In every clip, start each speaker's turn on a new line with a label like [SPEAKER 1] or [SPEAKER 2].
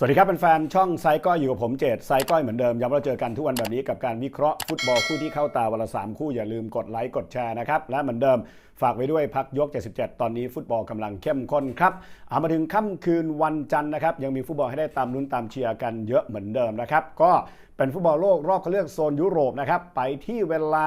[SPEAKER 1] สวัสดีครับเป็นแฟนๆช่องไซก้อยอยู่กับผมเจตไซก้อยเหมือนเดิมย้ำเราเจอกันทุกวันแบบนี้กับการวิเคราะห์ฟุตบอลคู่ที่เข้าตาวันละสามคู่อย่าลืมกดไลค์กดแชร์นะครับ และเหมือนเดิมฝากไว้ด้วยพักยก 77 ตอนนี้ฟุตบอลกำลังเข้มข้นครับเอามาถึงค่ำคืนวันจันทร์นะครับ ยังมีฟุตบอลให้ได้ตามลุ้นตามเชียร์กันเยอะเหมือนเดิมนะครับ ก็เป็นฟุตบอลโลกรอบคัดเลือกโซนยุโรปนะครับไปที่เวลา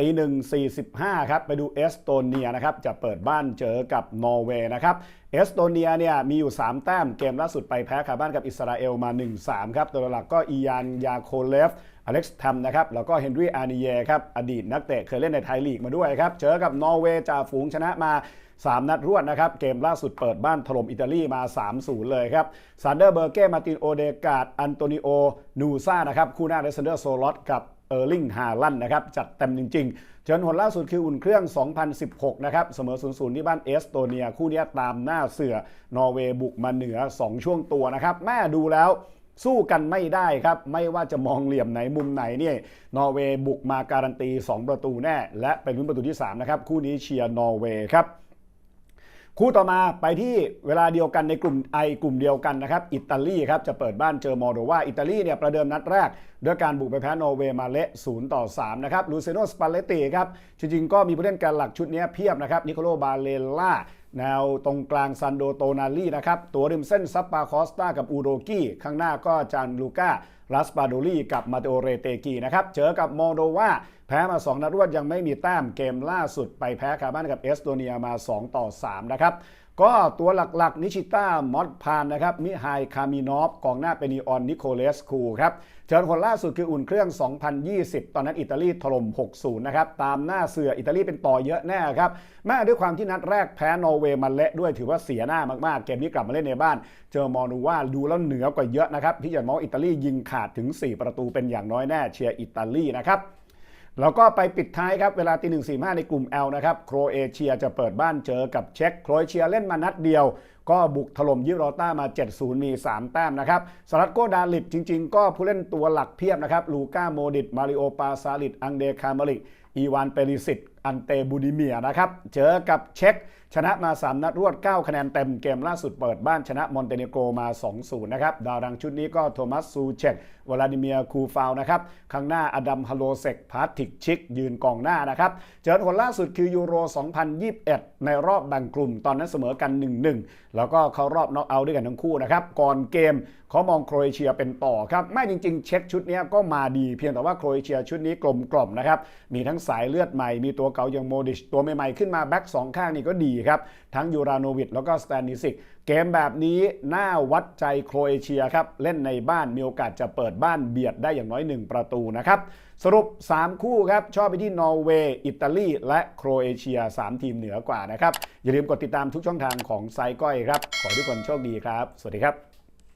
[SPEAKER 1] ตีหนึ่งสี่สิบห้าครับไปดูเอสโตเนียนะครับจะเปิดบ้านเจอกับนอร์เวย์นะครับเอสโตเนียเนี่ยมีอยู่ 3 แต้มเกมล่าสุดไปแพ้คาบ้านกับอิสราเอลมา 1-3 ครับตัวหลักก็อียานยาโคเลฟอเล็กซ์แทมนะครับแล้วก็เฮนรี่อาร์นิเยครับอดีตนักเตะเคยเล่นในไทยลีกมาด้วยครับเจอกับนอร์เวย์จ่าฝูงชนะมา 3 นัดรวดนะครับ เกมล่าสุดเปิดบ้านถล่มอิตาลีมา 3-0 เลยครับซานเดอร์เบอร์เก้ มาตินโอเดกาดอันโตนิโอ นูซ่านะครับคู่หน้าเดซเดอร์โซลอตกับเออร์ลิงฮาลันนะครับจัดเต็มจริง ๆเชิญผลล่าสุดคืออุ่นเครื่อง 2016 นะครับ เสมอ 0-0 ที่บ้านเอสโตเนีย คู่นี้ตามหน้าเสือนอร์เวย์บุกมาเหนือ 2 ช่วงตัวนะครับแม่ดูแล้ว สู้กันไม่ได้ครับ ไม่ว่าจะมองเหลี่ยมไหนมุมไหนเนี่ยนอร์เวย์บุกมาการันตี 2 ประตูแน่ และเป็นลุ้นประตูที่ 3 นะครับ คู่นี้เชียร์นอร์เวย์ครับคู่ต่อมาไปที่เวลาเดียวกันในกลุ่มไอกลุ่มเดียวกันนะครับ อิตาลีครับจะเปิดบ้านเจอมอลโดวาอิตาลีเนี่ยประเดิมนัดแรก ด้วยการบุกไปแพ้นอร์เวย์มาเละ0ต่อ3นะครับลูเซโนสปาเลตติครับจริงๆก็มีผู้เล่นการหลักชุดนี้เพียบนะครับนิโคโลบาเลล่า แนวตรงกลางซันโดโตนาลีนะครับ ตัวริมเส้นซับปาคอสตากับอูโรกี้ ข้างหน้าก็จานลูก้า รัสปาโดลีกับมาเตโอเรเตกีนะครับเจอกับมอลโดวาแพ้มา 2 นัดรวดยังไม่มีแต้มเกมล่าสุดไปแพ้คาบ้านกับเอสโตเนียมา 2 ต่อ 3 นะครับก็ตัวหลักๆ นิชิต้ามอดพานนะครับ มิไฮคามินอฟกองหน้าเป็นนีออนนิโคเลสคูครับเจอคนล่าสุดคืออุ่นเครื่อง 2020 ตอนนั้นอิตาลีถล่ม 6-0 นะครับ ตามหน้าเสืออิตาลีเป็นต่อเยอะแน่ครับแม้ด้วยความที่นัดแรกแพ้นอร์เวย์มาเละด้วยถือว่าเสียหน้ามากๆ เกมนี้กลับมาเล่นในบ้าน เจอมอนูว่าดูแล้วเหนือกว่าเยอะนะครับ ที่จะมองอิตาลียิงขาดถึง 4 ประตูเป็นอย่างน้อยแน่เชียร์อิตาลีนะครับแล้วก็ไปปิดท้ายครับ เวลาตีหนึ่งสี่ห้าในกลุ่ม L นะครับ โครเอเชียจะเปิดบ้านเจอกับเช็กโครเอเชียเล่นมานัดเดียวก็บุกถล่มยิโรต้ามา 7-0 มี 3 แต้มนะครับสลัดโกดาลิดจริง ๆ ก็ผู้เล่นตัวหลักเพียบนะครับลูก้าโมดิตมาริโอปาซาลิดอังเดคามาริกอีวานเปริสิตอันเตบูดิเมียนะครับ เจอกับเช็กชนะมา 3 นัดรวด 9 คะแนนเต็มเกมล่าสุดเปิดบ้านชนะมอนเตเนโกรมา 2-0 นะครับ ดาวดังชุดนี้ก็โทมัสซูเชกวลาดิเมียคูฟาวนะครับ ข้างหน้าอดัมฮาโลเซกพาติกชิก ยืนกองหน้านะครับ เจอคนล่าสุดคือยูโร 2021 ในรอบแบ่งกลุ่มตอนนั้นเสมอกัน 1-1แล้วก็เข้ารอบน็อกเอาท์ด้วยกันทั้งคู่นะครับ ก่อนเกมเขามองโครเอเชียเป็นต่อครับไม่จริง ๆ เช็คชุดนี้ก็มาดีเพียงแต่ว่าโครเอเชียชุดนี้กลมกล่อมนะครับ มีทั้งสายเลือดใหม่ มีตัวเก่าอย่างโมดิช ตัวใหม่ๆขึ้นมาแบ็กสองข้างนี่ก็ดีครับ ทั้งยูราโนวิชแล้วก็สแตนนิสิก เกมแบบนี้น่าวัดใจโครเอเชียครับ เล่นในบ้านมีโอกาสจะเปิดบ้านเบียดได้อย่างน้อย 1 ประตูนะครับ สรุป 3 คู่ครับ ชอบไปที่นอร์เวย์ อิตาลี และโครเอเชีย 3 ทีมเหนือกว่านะครับ อย่าลืมกดติดตามทุกช่องทางของไซก้อยครับ ขอทุกคนโชคดีครับ สวัสดีครับ